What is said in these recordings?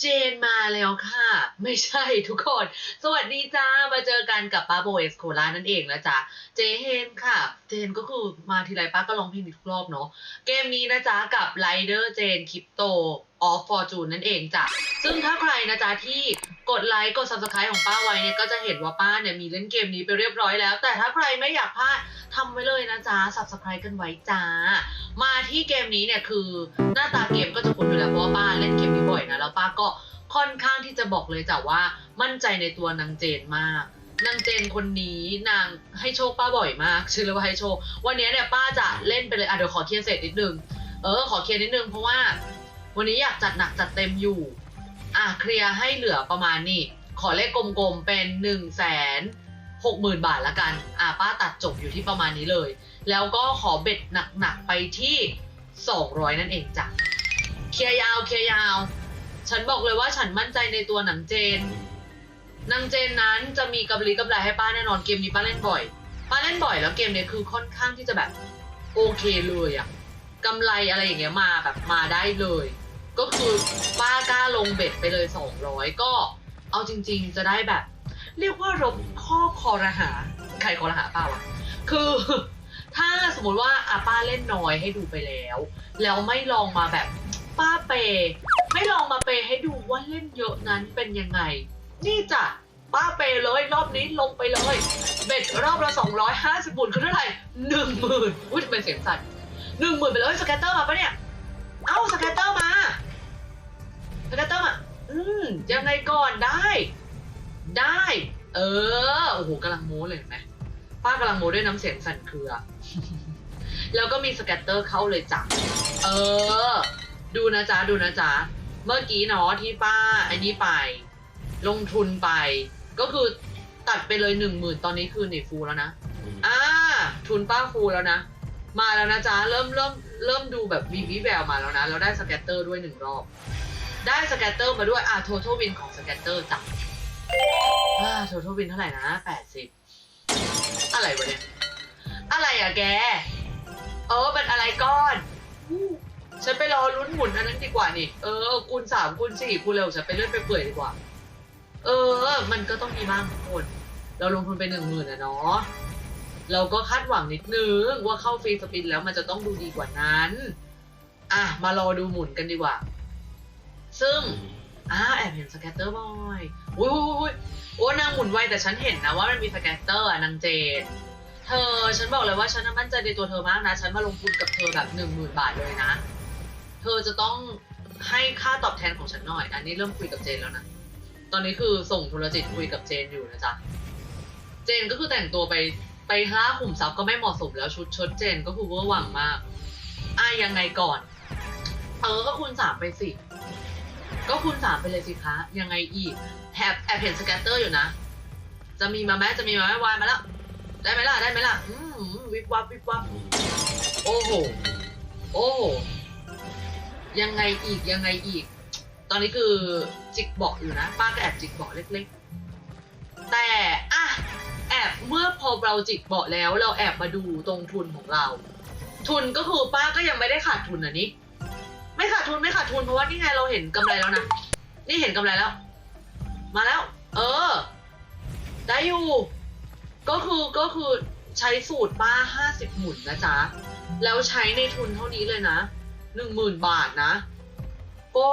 เจนมาแล้วค่ะ ไม่ใช่ทุกคน สวัสดีจ้า มาเจอกันกับป้าโบเอสโคลานั่นเองนะจ๊ะ เจเฮนค่ะ เจนก็คือมาทีไรป้าก็ร้องเพลงนี้ทุกรอบเนาะ เกมนี้นะจ๊ะ กับไรเดอร์เจนคริปโตออฟฟอร์จูนนั่นเองจ้ะ ซึ่งถ้าใครนะจ๊ะที่กดไลค์กด subscribe ของป้าไว้เนี่ยก็จะเห็นว่าป้าเนี่ยมีเล่นเกมนี้ไปเรียบร้อยแล้ว แต่ถ้าใครไม่อยากพลาดทำไว้เลยนะจ๊ะ subscribe กันไว้จ้า มาที่เกมนี้เนี่ยคือหน้าตาเกมก็จะคุ้นอยู่แล้วเพราะว่าป้าเล่นเกมนี้ ยนะแล้วป้าก็ค่อนข้างที่จะบอกเลยจ้ะว่ามั่นใจในตัวนางเจนมากนางเจนคนนี้นางให้โชคป้าบ่อยมาก ชื่อเลยว่าให้โชค วันนี้เนี่ยป้าจะเล่นไปเลยอะเดี๋ยวขอเคลียร์เสร็จนิดนึงเออขอเคลียร์นิดนึงเพราะว่า วันนี้อยากจัดหนักจัดเต็มอยู่ อะเคลียร์ให้เหลือประมาณนี้ขอเลขกลมๆเป็นหนึ่งแสนหกหมื่นบาทละกันอะป้าตัดจบอยู่ที่ประมาณนี้เลย แล้วก็ขอเบ็ดหนักๆไปที่สองร้อยนั่นเองจ้ะเคลียร์ยาวเคลียร์ยาว ฉันบอกเลยว่าฉันมั่นใจในตัวหนังเจน นางเจนนั้นจะมีกำไรกำไรให้ป้าแน่นอนเกมนี้ป้าเล่นบ่อย ป้าเล่นบ่อยแล้วเกมเนี้ยคือค่อนข้างที่จะแบบ โอเคเลยอะกำไรอะไรอย่างเงี้ยมาแบบมาได้เลย ก็คือป้ากล้าลงเบ็ดไปเลย200ก็ เอาจริง ๆ จะได้แบบ เรียกว่ารบข้อคอรหา ใครคอรหาป้าวะคือ ถ้าสมมติว่าอาป้าเล่นน้อยให้ดูไปแล้ว แล้วไม่ลองมาแบบ ป้าเปย์ไม่ลองมาเปย์ให้ดูว่าเล่นเยอะนั้นเป็นยังไง นี่จ้ะป้าเปย์เลยรอบนี้ลงไปเลย เบ็ดรอบละ250บุญคือเท่าไหร่หนึ่งหมื่นอุ้ยทำไมเสียงสั่นหนึ่งหมื่นไปเลยสแกตเตอร์มาปะเนี่ย เอ้าสแกตเตอร์มา สแกตเตอร์มา อืมยังไงก่อนได้ ได้ เออโอ้โหกำลังโม้เลยเห็นไหมป้ากำลังโม้ด้วยน้ำเสียงสั่นเครือ แล้วก็มีสแกตเตอร์เข้าเลยจ้ะเออ ดูนะจ๊ะดูนะจ๊ะเมื่อกี้เนาะที่ป้าไอ้นี่ไป ลงทุนไป ก็คือตัดไปเลยหนึ่งหมื่นตอนนี้คือนี่ฟูลแล้วนะอ่าทุนป้าฟูลแล้วนะ มาแล้วนะจ๊ะเริ่มเริ่มเริ่มดูแบบมีวิแววมาแล้วนะเราได้สแกตเตอร์ด้วยหนึ่งรอบ ได้สแกตเตอร์มาด้วยอ่า t ท t a l win ของสแกตเตอร์จ้ะอ่า t ท t a l win เท่าไหร่นะแปดสิบอะไรวะเนี่ยอะไรอะแก เออเป็นอะไรก้อนอู้ ฉันไปรอลุ้นหมุนอันนั้นดีกว่านี่ เออคูณสามคูณสี่คูณเร็วฉันไปเลื่อนไปเปื่อยดีกว่า เออ มันก็ต้องมีบ้างทุกคน เราลงทุนไปหนึ่งหมื่นอะเนาะ เราก็คาดหวังนิดนึงว่าเข้าฟรีสปินแล้วมันจะต้องดูดีกว่านั้น อะ มารอดูหมุนกันดีกว่า ซึ่งอ่าแอบเห็นสแกตเตอร์บ่อยอุ้ยอุ้ยอุ้ยโอ้นางหมุนไวแต่ฉันเห็นนะว่ามันมีสแกตเตอร์อะนางเจนเธอฉันบอกเลยว่าฉันน่ะมั่นใจในตัวเธอมากนะ ฉันมาลงทุนกับเธอแบบหนึ่งหมื่นบาทเลยนะ เธอจะต้องให้ค่าตอบแทนของฉันหน่อย อันนี้เริ่มคุยกับเจนแล้วนะ ตอนนี้คือส่งโทรจิตคุยกับเจนอยู่นะจ๊ะ เจนก็คือแต่งตัวไปไปห้าขุมทรัพย์ก็ไม่เหมาะสมแล้วชุดชดเจนก็คือเวอร์หวังมากอะยังไงก่อน เออก็คูณสามไปสิ ก็คูณสามไปเลยสิคะ ยังไงอีกแอบแอบเห็นสแกตเตอร์อยู่นะ จะมีมาไหมจะมีมาไหมวายมาแล้ว ได้ไหมล่ะ ได้ไหมล่ะ อืมวิบวับวิบวับ โอ้โห โอ้โห ยังไงอีกยังไงอีก ตอนนี้คือจิกเบาะอยู่นะ ป้าก็แอบจิกเบาะเล็กๆ แต่อะแอบเมื่อพอเราจิกเบาะแล้ว เราแอบมาดูตรงทุนของเรา ทุนก็คือป้าก็ยังไม่ได้ขาดทุนอะนี่ไม่ขาดทุนไม่ขาดทุนเพราะว่านี่ไงเราเห็นกำไรแล้วนะนี่เห็นกำไรแล้ว มาแล้ว เออ ได้อยู่ ก็คือก็คือใช้สูตรป้าห้าสิบหมุนนะจ๊ะแล้วใช้ในทุนเท่านี้เลยนะ หนึ่งหมื่นบาทนะ ก็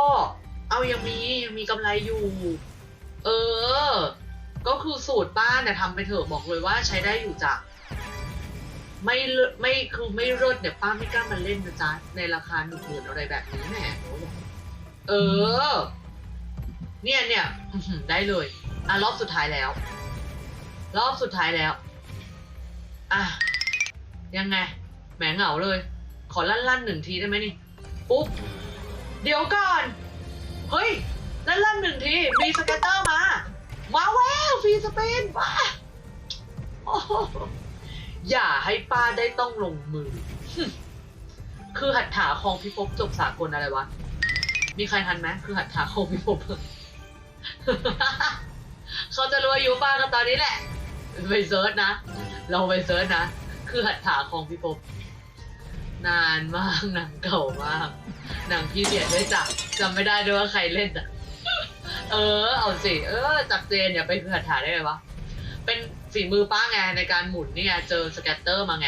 เอายังมียังมีกำไรอยู่ เออ ก็คือสูตรป้าเนี่ยทำไปเถอะบอกเลยว่าใช้ได้อยู่จ้ะไม่เลไม่คือไม่เลิศเนี่ยป้าไม่กล้ามาเล่นนะจ๊ะในราคาหนึ่งหมื่นอะไรแบบนี้แหมเออ เนี่ยเนี่ยได้เลย อะรอบสุดท้ายแล้ว รอบสุดท้ายแล้ว อะยังไงแหมเหงาเลย ขอลั่นลั่นๆหนึ่งทีได้ไหมนี่ ปุ๊บ เดี๋ยวก่อน เฮ้ยลั่นลั่นๆหนึ่งที มีสเกตเตอร์มา มาแววฟรีสเปนมาโอ้โหอย่าให้ป้าได้ต้องลงมือ คือหัตถาคองพิภพจบสากลอะไรวะ มีใครทันไหมคือหัตถาคองพิภพเขาจะรู้อายุป้ากันตอนนี้แหละ ไปเซิร์ชนะลองไปเซิร์ชนะ คือหัตถาของพิภพ นานมากหนังเก่ามากหนังพี่เดียดด้วยจ้ะจำไม่ได้ด้วยว่าใครเล่นอะเออ เอาสิ เออ จากเจนอย่าไปขัดถ่ายได้ไงวะ เป็นฝีมือป้าไงในการหมุนเนี่ยเจอสแกตเตอร์มาไง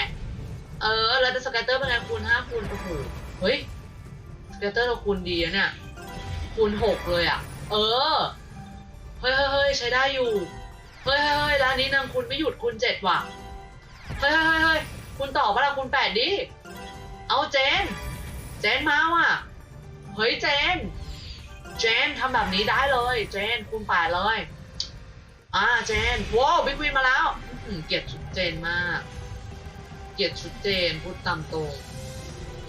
เออ แล้วสแกตเตอร์เป็นไงคูณห้าคูณโอ้โหเฮ้ยสแกตเตอร์เราคูณดีอะเนี่ยคูณหกเลยอะ เออ เฮ้ยเฮ้ยเฮ้ยใช้ได้อยู่เฮ้ยเฮ้ยเฮ้ยร้านนี้นางคูณไม่หยุดคูณเจ็ดว่ะ เฮ้ยเฮ้ยเฮ้ยคูณต่อปะล่ะคูณแปดดิ เอาเจน เจนมาว่ะ เฮ้ยเจน เจนทำแบบนี้ได้เลย เจนคูณแปดเลย อ่าเจนว้าวบิ๊กวินมาแล้วเกลียดชุดเจนมาก เกลียดชุดเจนพูดตามตรง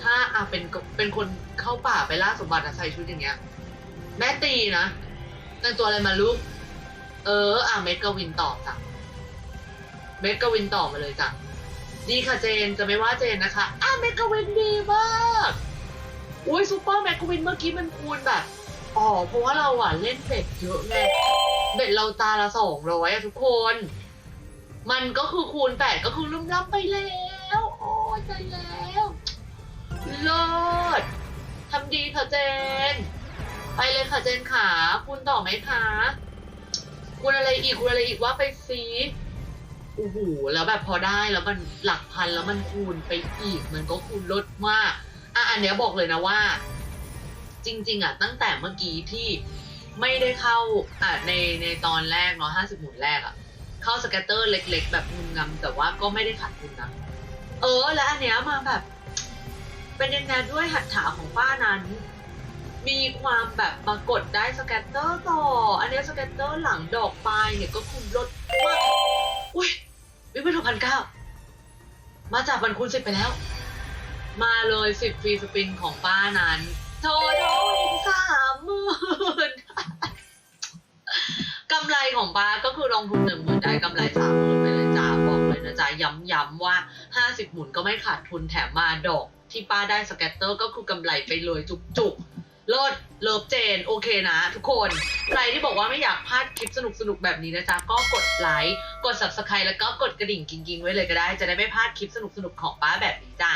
ถ้าอะเป็นเป็นคนเข้าป่าไปล่าสมบัติอะใส่ชุดอย่างเงี้ย แม่ตีนะแต่งตัวอะไรมาลูก เออ อะเมกะวินต่อจ้ะเมกะวินต่อมาเลยจ้ะ ดีค่ะเจนจะไม่ว่าเจนนะคะอะเมกะวินดีมากอุ้ยซูเปอร์เมกะวินเมื่อกี้มันคูณแบบอ๋อเพราะว่าเราอะเล่นเบ็ดเยอะไงเบ็ดเราตาละสองร้อยอะทุกคน มันก็คือคูณแปดก็คือลุ่มล้ำไปแล้วโอ้ยใจแล้วเลิศทำดีค่ะเจน ไปเลยค่ะเจนขาคูณต่อไหมคะคูณอะไรอีกคูณอะไรอีกว่าไปซี โอ้โหแล้วแบบพอได้แล้วมันหลักพันแล้วมันคูณไปอีก มันก็คูณลดมากอะอันเนี้ยบอกเลยนะว่า จริง ๆอะตั้งแต่เมื่อกี้ที่ไม่ได้เข้าอะในในตอนแรกเนาะห้าสิบหมุนแรกอะ เข้าสแกตเตอร์เล็ก ๆ แบบงุมงำแต่ว่าก็ไม่ได้ขาดทุนนะเออ และอันเนี้ยมาแบบ เป็นยังไงด้วยหัตถาของป้านั้น มีความแบบปรากฏได้สแกตเตอร์ต่อ อันเนี้ยสแกตเตอร์หลังดอกปลายเนี่ยก็คุมลดมากอุ้ย วิเป็นหกพันเก้ามาจากบันคุณสิบไปแล้ว มาเลยสิบฟรีสปินของป้านั้นโทโทสามหมื่นกำไรของป้าก็คือลงทุนหนึ่งหมื่นได้กำไรสามหมื่นไปเลยจ้าบอกเลยนะจ๊ะย้ำๆว่าห้าสิบหมุนก็ไม่ขาดทุนแถมมาดอกที่ป้าได้สแกตเตอร์ก็คือกำไรไปเลยจุกๆ เลิศเลิฟเจน โอเคนะ ทุกคน ใครที่บอกว่าไม่อยากพลาดคลิปสนุกสนุกแบบนี้นะจ๊ะ ก็กดไลค์ กด subscribe แล้วก็กดกระดิ่งกิ๊งๆ ไว้เลยก็ได้ จะได้ไม่พลาดคลิปสนุกสนุกของป้าแบบนี้จ้า